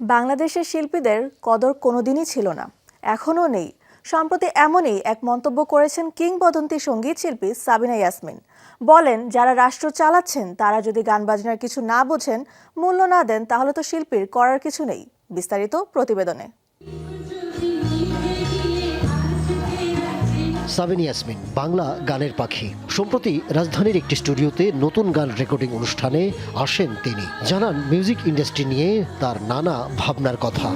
বাংলাদেশের শিল্পীদের কদর কোনোদিনই ছিল না, এখনও নেই। সম্প্রতি এমনই এক মন্তব্য করেছেন কিংবদন্তি সংগীত শিল্পী সাবিনা ইয়াসমিন। বলেন, যারা রাষ্ট্র চালাচ্ছেন, তারা যদি গান বাজনার কিছু না বোঝেন, মূল্য না দেন, তাহলে তো শিল্পীর করার কিছু নেই। বিস্তারিত প্রতিবেদনে। সাবিন ইয়াসমিন, বাংলা গানের পাখি। সম্প্রতি রাজধানীর একটি স্টুডিওতে নতুন গান রেকর্ডিং অনুষ্ঠানে আসেন তিনি। জানান মিউজিক ইন্ডাস্ট্রি নিয়ে তার নানা ভাবনার কথা।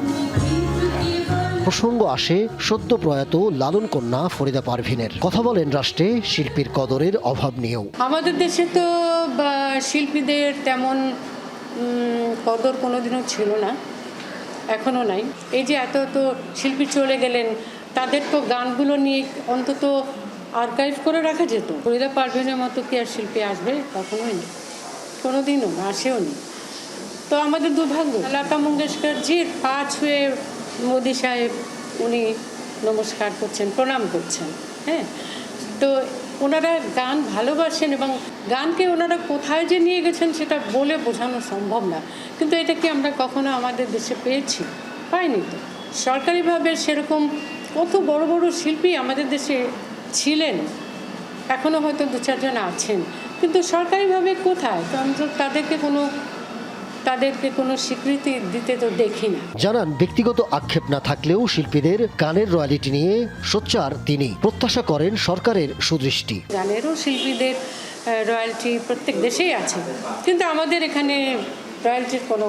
প্রসঙ্গ আসে সদ্য প্রয়াত লালন কন্যা ফরিদা পারভিনের। কথা বলেন রাষ্ট্রে শিল্পীর কদরের অভাব নিয়েও। আমাদের দেশে তো শিল্পীদের তেমন কদর কোনোদিনও ছিল না, এখনও নাই। এই যে এত তো শিল্পী চলে গেলেন তাদের তো গানগুলো নিয়ে অন্তত আর্কাইভ করে রাখা যেত। ফরিদা পারভিনের মতো কি আর শিল্পী আসবে? কখনোই না। কোনোদিনও, আসেও নি। তো আমাদের দুর্ভাগ্য, লতা মঙ্গেশকরজির পা ছুঁয়ে মোদি সাহেব উনি নমস্কার করছেন, প্রণাম করছেন হ্যাঁ? তো ওনারা গান ভালোবাসেন এবং গানকে ওনারা কোথায় যে নিয়ে গেছেন সেটা বলে বোঝানো সম্ভব না। কিন্তু এটা কি আমরা কখনো আমাদের দেশে পেয়েছি? পাইনি তো। সরকারিভাবে সেরকম কত বড় বড় শিল্পী আমাদের দেশে ছিলেন এখনও হয়তো দু চারজন আছেন। কিন্তু সরকারিভাবে কোথায়? তো তাদেরকে কোনো তাদেরকে কোনো স্বীকৃতি দিতে তো দেখি না। জানান ব্যক্তিগত আক্ষেপ না থাকলেও শিল্পীদের গানের রয়্যালিটি নিয়ে সোচ্চার তিনি। প্রত্যাশা করেন সরকারের সুদৃষ্টি। গানেরও শিল্পীদের রয়্যালটি প্রত্যেক দেশেই আছে। কিন্তু আমাদের এখানে রয়্যালটির কোনো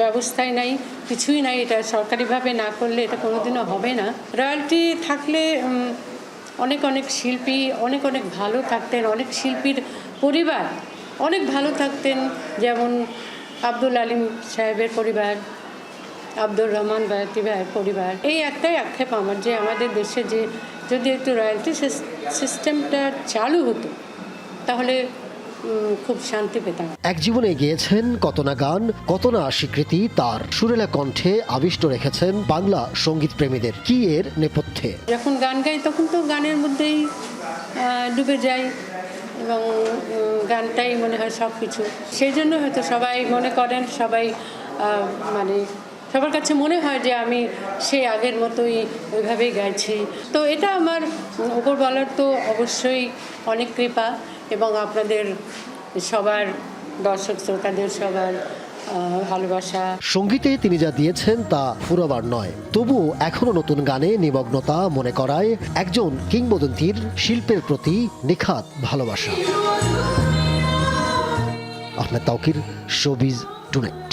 ব্যবস্থাই নাই, কিছুই নাই, এটা সরকারিভাবে না করলে এটা কোনোদিনও হবে না। রয়্যালটি থাকলে অনেক অনেক শিল্পী, অনেক অনেক ভালো থাকতেন, অনেক শিল্পীর পরিবার অনেক ভালো থাকতেন, যেমন আব্দুল আলিম সাহেবের পরিবার, আব্দুর রহমান বায়াতি ভাইয়ের পরিবার। এই একটাই আক্ষেপ আমার যে আমাদের দেশে যে যদি একটু রয়্যালটি সিস্টেমটা চালু হতো, তাহলে খুব শান্তি পেতাম। এক জীবনে গিয়েছেন কত না গান কত না স্বীকৃতি তার। সুরেলা কণ্ঠে আবিষ্ট রেখেছেন বাংলা সংগীত প্রেমীদের। কি এর নেপথ্যে? যখন গান গাই তখন তো গানের মধ্যেই ডুবে যাই এবং গানটাই মনে হয় সব কিছু সেই জন্য হয়তো সবাই মনে করেন সবাই মানে সবার কাছে মনে হয় যে আমি সেই আগের মতোই ওইভাবেই গাইছি। তো এটা আমার উপর বলার তো অবশ্যই অনেক কৃপা এবং আপনাদের সবার, দর্শক শ্রোতাদের সবার ভালোবাসা। সঙ্গীতে তিনি যা দিয়েছেন তা ফুরাবার নয়। তবুও এখনও নতুন গানে নিমগ্নতা মনে করায় একজন কিংবদন্তির শিল্পের প্রতি নিখাত ভালোবাসা। আহমেদ তাওকির শোবিজ টুনেট